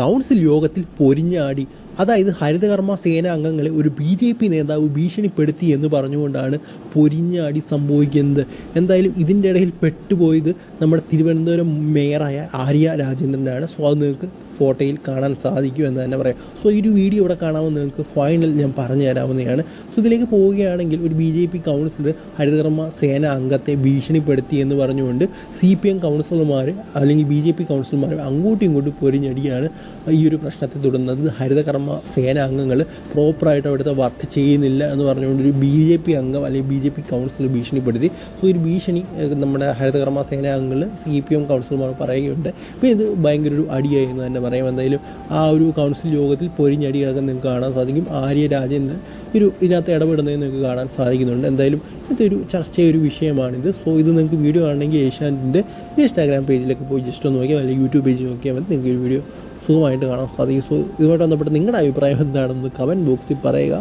Council യോഗത്തിൽ പൊരിഞ്ഞാടി. അതായത് ഹരിതകർമ്മ സേന അംഗങ്ങളെ ഒരു ബി ജെ പി നേതാവ് ഭീഷണിപ്പെടുത്തി എന്ന് പറഞ്ഞുകൊണ്ടാണ് പൊരിഞ്ഞാടി സംഭവിക്കുന്നത്. എന്തായാലും ഇതിന്റെ ഇടയിൽ പെട്ടുപോയത് നമ്മുടെ തിരുവനന്തപുരം മേയറായ ആര്യ രാജേന്ദ്രനാണ്. സോ അത് നിങ്ങൾക്ക് ഫോട്ടോയിൽ കാണാൻ സാധിക്കും എന്ന് തന്നെ പറയാം. സോ ഈ ഒരു വീഡിയോ ഇവിടെ കാണാമെന്ന് നിങ്ങൾക്ക് ഫൈനൽ ഞാൻ പറഞ്ഞു തരാവുന്നതാണ്. സോ ഇതിലേക്ക് പോവുകയാണെങ്കിൽ ഒരു ബി ജെ പി കൗൺസിലർ ഹരിതകർമ്മ സേന അംഗത്തെ ഭീഷണിപ്പെടുത്തി എന്ന് പറഞ്ഞുകൊണ്ട് സി പി എം കൗൺസിലർമാർ അല്ലെങ്കിൽ ബി ജെ പി കൗൺസിലർമാർ അങ്ങോട്ടും ഇങ്ങോട്ടും പൊരിഞ്ഞടിയാണ്. ഈ ഒരു പ്രശ്നത്തെ തുടർന്നത് ഹരിതകർമ്മ സേന അംഗങ്ങൾ പ്രോപ്പറായിട്ട് അവിടുത്തെ വർക്ക് ചെയ്യുന്നില്ല എന്ന് പറഞ്ഞുകൊണ്ട് ഒരു ബി ജെ പി അംഗം അല്ലെങ്കിൽ ബി ജെ പി കൗൺസിൽ ഭീഷണിപ്പെടുത്തി. സോ ഒരു ഭീഷണി നമ്മുടെ ഹരിതകർമ്മ സേന അംഗങ്ങൾ സി പി എം കൗൺസിലർമാർ പറയുകയുണ്ട്. അപ്പോൾ ഇത് ഭയങ്കര ഒരു അടിയായി എന്ന് തന്നെ പറയാം. എന്തായാലും ആ ഒരു കൗൺസിൽ യോഗത്തിൽ പൊരിഞ്ഞടി കിടക്കാൻ നിങ്ങൾക്ക് കാണാൻ സാധിക്കും. ആര്യ രാജേന്ദ്രൻ ഒരു ഇതിനകത്ത് ഇടപെടുന്നത് നിങ്ങൾക്ക് കാണാൻ സാധിക്കുന്നുണ്ട്. എന്തായാലും ഇതൊരു ചർച്ചയൊരു വിഷയമാണിത്. സോ ഇത് നിങ്ങൾക്ക് വീഡിയോ ആണെങ്കിൽ ഏഷ്യാനെറ്റിന്റെ ഇൻസ്റ്റാഗ്രാം പേജിലൊക്കെ പോയി ജസ്റ്റ് ഒന്ന് നോക്കിയാൽ അല്ലെങ്കിൽ യൂട്യൂബ് പേജ് നോക്കിയാൽ മതി. നിങ്ങൾക്ക് ഒരു വീഡിയോ സുഖമായിട്ട് കാണാൻ സാധിക്കും. സോ ഇതുമായിട്ട് ബന്ധപ്പെട്ട് നിങ്ങളുടെ അഭിപ്രായം എന്താണെന്ന് കമന്റ് ബോക്സിൽ പറയുക.